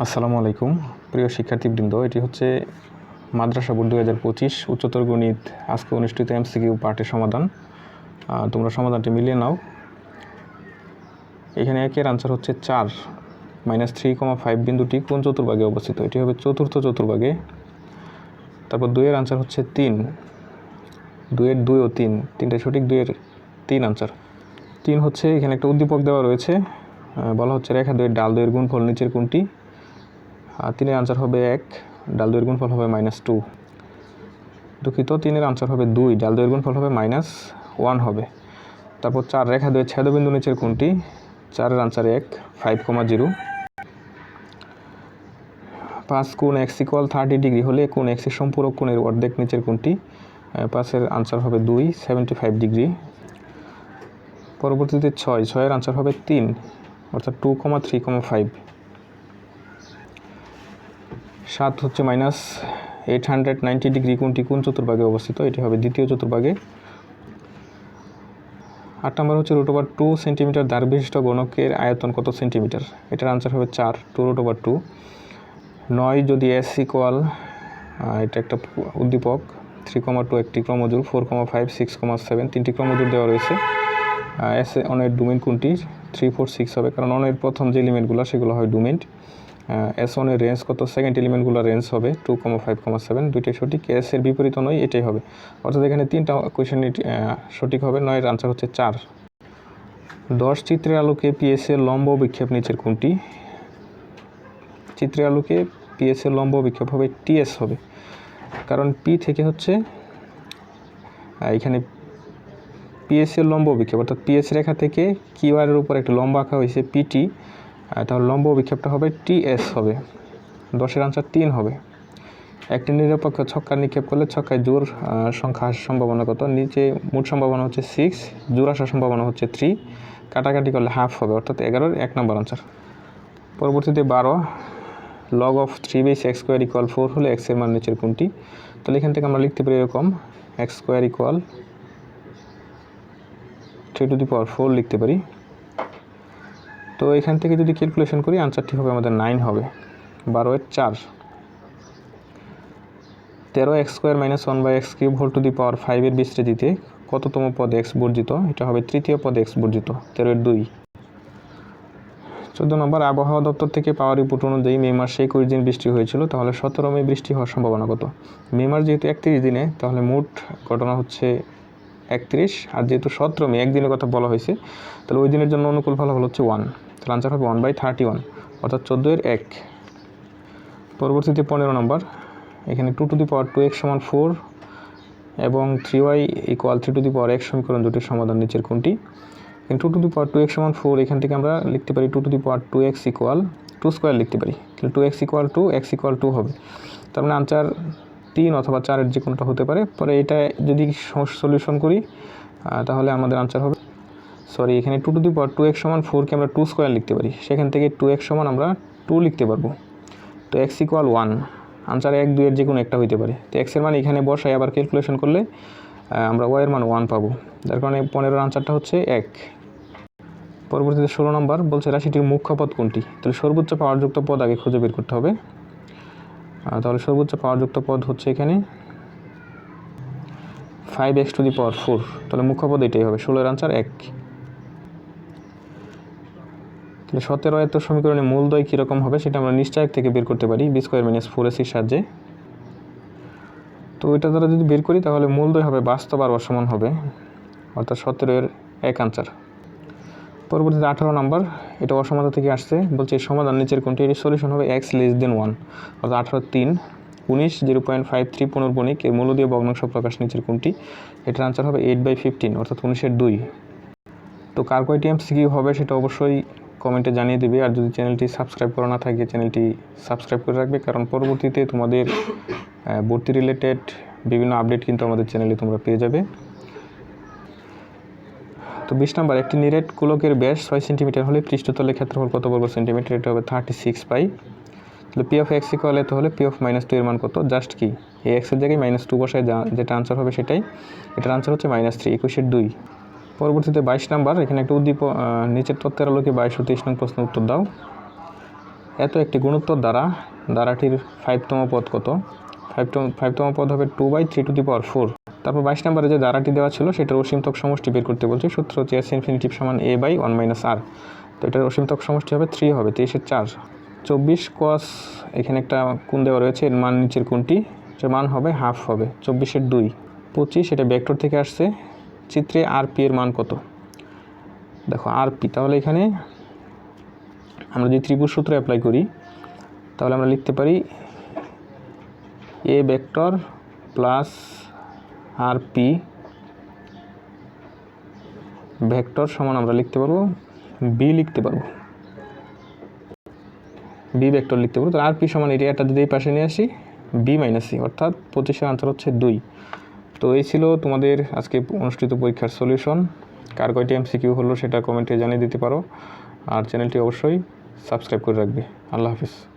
আসসালামু আলাইকুম। প্রিয় শিক্ষার্থীবৃন্দ, এটি হচ্ছে মাদ্রাসা বোর্ড দুই হাজার পঁচিশ উচ্চতর গণিত আজকে অনুষ্ঠিত এমসিকিউ পার্টের সমাধান। তোমরা সমাধানটি মিলিয়ে নাও। এখানে একের আনসার হচ্ছে চার মাইনাস থ্রি কমা ফাইভ বিন্দুটি কোন চতুর্ভাগে অবস্থিত? এটি হবে চতুর্থ চতুর্ভাগে। তারপর দুইয়ের আনসার হচ্ছে তিন, দুইয়ের দুই ও তিন, তিনটা সঠিক, দুইয়ের তিন আনসার তিন হচ্ছে এখানে একটা উদ্দীপক দেওয়া রয়েছে বলা হচ্ছে রেখা দুইয়ের ডাল দুইয়ের গুণফল নিচের কোনটি? তিনের আনসার হবে এক, ডাল দুইয়ের গুণফল হবে মাইনাস টু দুঃখিত, তিনের আনসার হবে দুই, ডাল দুইয়ের গুণফল হবে মাইনাস ওয়ান হবে। তারপর চার রেখা দুয়ের ছেদবিন্দু নিচের কোনটি? চারের আনসার এক ফাইভ কমা জিরো পাঁচ কোণ এক্স ইকুয়াল থার্টি ডিগ্রি হলে কোণ এক্সের সম্পূরক কোণের অর্ধেক নিচের কোনটি? পাঁচের আনসার হবে দুই সেভেন্টি ফাইভ ডিগ্রি পরবর্তীতে ছয়, ছয়ের আনসার হবে তিন, অর্থাৎ two comma three comma five সাত হচ্ছে minus eight hundred ninety degree কোনটি কোন চতুর্ভাগে অবস্থিত? এটি হবে দ্বিতীয় চতুর্ভাগে। আট নম্বর হচ্ছে রুট ওভার টু সেন্টিমিটার দ্বার বিশিষ্ট গণকের আয়তন কত সেন্টিমিটার এটার আনসার হবে চার টু রুট ওভার টু নয় যদি এস ইকুয়াল এটা একটা উদ্দীপক থ্রি কমা টু একটি ক্রমজোর four comma five six comma seven তিনটি ক্রমজোর দেওয়া রয়েছে। এস অনের ডোমেন কোনটি থ্রি ফোর সিক্স হবে, কারণ অনের প্রথম যে এলিমেন্টগুলো সেগুলো হয় ডোমেন্ট এস ওয়ানের রেঞ্জ কত? সেকেন্ড এলিমেন্টগুলো রেঞ্জ হবে two comma five comma seven দুইটাই সঠিক। এস এর বিপরীত নয়, এটাই হবে। অর্থাৎ এখানে তিনটা কোয়েশনই সঠিক হবে, নয়ের আনসার হচ্ছে চার। দশ চিত্রের আলোকে পিএস এর লম্ব বিক্ষেপ নিচের কোনটি? চিত্রের আলোকে পিএস এর লম্ব বিক্ষেপ হবে টিএস হবে। কারণ পি থেকে হচ্ছে এখানে পিএস এর লম্ব বিক্ষেপ, অর্থাৎ পিএস রেখা থেকে কিউআর এর উপর একটা লম্ব আঁকা হয়েছে পিটি তাহলে লম্ব বিক্ষেপটা হবে টিএস হবে। দশের আনসার তিন হবে। একটি নিরপেক্ষ ছক্কা নিক্ষেপ করলে ছক্কায় জোর সংখ্যা আসার সম্ভাবনা কত? নিচে মোট সম্ভাবনা হচ্ছে সিক্স জোর আসার সম্ভাবনা হচ্ছে থ্রি কাটাকাটি করলে হাফ হবে, অর্থাৎ এগারোর এক নম্বর আনসার পরবর্তীতে বারো log of three base x square equal four হলে এক্সের মান নিচের কোনটি? তাহলে এখান থেকে আমরা লিখতে পারি এরকম x square equal three to the power four লিখতে পারি। তো এখান থেকে যদি ক্যালকুলেশন করি আনসারটি হবে আমাদের নাইন হবে। বারো এর চার। তেরো x square minus one by x cube whole to the power ফাইভের বিস্তৃতিতে কততম পদ এক্স বর্জিত? এটা হবে তৃতীয় পদ এক্স বর্জিত, তেরো এর দুই। চোদ্দ নম্বর, আবহাওয়া দপ্তর থেকে পাওয়া রিপোর্ট অনুযায়ী মে মাসে একুশ দিন বৃষ্টি হয়েছিল, তাহলে সতেরো মে বৃষ্টি হওয়ার সম্ভাবনা কত? মে মাস যেহেতু একত্রিশ দিনে, তাহলে মোট ঘটনা হচ্ছে একত্রিশ। আর যেহেতু সতেরো মে, একদিনের কথা বলা হয়েছে, তাহলে ওই দিনের জন্য অনুকূল ফলাফল হচ্ছে ওয়ান তাহলে আনসার হবে ওয়ান বাই থার্টি ওয়ান অর্থাৎ চোদ্দ এক। পরবর্তীতে পনেরো নম্বর এখানে two to the power two x সমান ফোর এবং three y equal three to the power x সমীকরণ দুটির সমাধান নিচের কোনটি? Two to the power two x সমান ফোর এখান থেকে আমরা লিখতে পারি two to the power two x equal two square লিখতে পারি। তাহলে two x equal two x equal two হবে। তার মানে আনসার তিন অথবা চারের যে কোনোটা হতে পারে, পরে এটা যদি সলিউশন করি তাহলে আমাদের আনসার হবে সরি, এখানে two to the power two x সমান ফোরকে আমরা টু স্কোয়ার লিখতে পারি। সেখান থেকে টু এক্স সমান আমরা টু লিখতে পারব। তো এক্স ইকুয়াল ওয়ান আনসার এক, দুইয়ের যে কোনো একটা হইতে পারে। তো এক্সের মান এখানে বসাই আবার ক্যালকুলেশন করলে আমরা ওয়াইয়ের মান ওয়ান পাবো। যার কারণে পনেরোর আনসারটা হচ্ছে এক। পরবর্তীতে ষোলো নম্বর বলছে রাশিটির মুখ্য পদ কোনটি? তাহলে সর্বোচ্চ পাওয়ারযুক্ত পদ আগে খুঁজে বের করতে হবে। তাহলে সর্বোচ্চ পাওয়ারযুক্ত পদ হচ্ছে এখানে five x to the power four তাহলে মুখ্য পদ এটাই হবে। ষোলোর আনসার এক। সতেরো এত সমীকরণে মূলদয় কীরকম হবে সেটা আমরা নিশ্চয়ক থেকে বের করতে পারি বি স্কোয়ার মাইনাস ফোর এসির সাহায্যে। তো এটা দ্বারা যদি বের করি তাহলে মূলদয় হবে বাস্তব আর অসমান হবে, অর্থাৎ সতেরো এর এক আনসার পরবর্তীতে আঠারো নম্বর এটা অসমানতা থেকে আসছে, বলছে সমাধান নিচের কোনটি? এর সলিউশন হবে এক্স লেস দেন ওয়ান অর্থাৎ আঠারো তিন, উনিশ জিরো পয়েন্ট ফাইভ থ্রি পুনর্বণিক, এর মূলদীয় ভগ্নাংশ প্রকাশ নিচের কোনটি? এটার আনসার হবে এইট বাই ফিফটিন অর্থাৎ উনিশের দুই। তো কার কয়টি এমসিকিউ হবে সেটা অবশ্যই কমেন্টে জানিয়ে দেবে। আর যদি চ্যানেলটি সাবস্ক্রাইব করা না থাকে চ্যানেলটি সাবস্ক্রাইব করে রাখবে। কারণ পরবর্তীতে তোমাদের ভর্তি রিলেটেড বিভিন্ন আপডেট কিন্তু আমাদের চ্যানেলে তোমরা পেয়ে যাবে। তো বিশ নাম্বার, একটি নিরেট কুলকের ব্যাস ছয় সেন্টিমিটার হলে পৃষ্ঠতলের ক্ষেত্রফল কত বর্গ সেন্টিমিটার এটা হবে থার্টি সিক্স পাই। তাহলে পি অফ এক্স ইকুয়াল এত হলে পি অফ মাইনাস টু এর মান কত? জাস্ট কি? এই এক্সের জায়গায় মাইনাস টু বসায় যা, যেটা আনসার হবে সেটাই। এটার আনসার হচ্ছে মাইনাস থ্রি একুশের দুই। পরবর্তীতে বাইশ নাম্বার, এখানে একটা উদ্দীপ নিচের তত্ত্বের আলোকে বাইশ ও তেইশ নং প্রশ্ন উত্তর দাও। এত একটি গুণোত্তর দ্বারা, দ্বারাটির ফাইভতম পদ কত? ফাইভতম ফাইভতম পদ হবে two by three to the power four তারপর বাইশ নাম্বারে যে দ্বারাটি দেওয়া ছিল, সেটার অসীমতক সমষ্টি বের করতে বলছে, সূত্র হচ্ছে এস ইনফিনিটিভ সমান A by one minus R তো এটার অসীমতক সমষ্টি হবে থ্রি হবে, তেইশের চার। চব্বিশ কস এখানে একটা কোণ দেওয়া রয়েছে, এর মান নিচের কোনটি এর মান হবে হাফ হবে, চব্বিশের দুই। পঁচিশ, এটা ভেক্টর থেকে আসছে চিত্রে আর পি এর মান কত? দেখো আর পি তাহলে এখানে আমরা যদি ত্রিভুজ সূত্র অ্যাপ্লাই করি, তাহলে আমরা লিখতে পারি A vector plus R P vector সমান আমরা লিখতে পারব বি লিখতে পারব। বি ভেক্টর লিখতে পারব, তাহলে আর পি সমান এটা যদি এই পাশে নিয়ে আসি বি মাইনাস সি অর্থাৎ পঁচিশের আনসার হচ্ছে দুই। তো এই ছিল তোমাদের আজকে অনুষ্ঠিত পরীক্ষার সলিউশন কার কয়টি এম সিকিউ হলো সেটা কমেন্টে জানিয়ে দিতে পারো। আর চ্যানেলটি অবশ্যই সাবস্ক্রাইব করে রাখবে। আল্লাহ হাফিজ।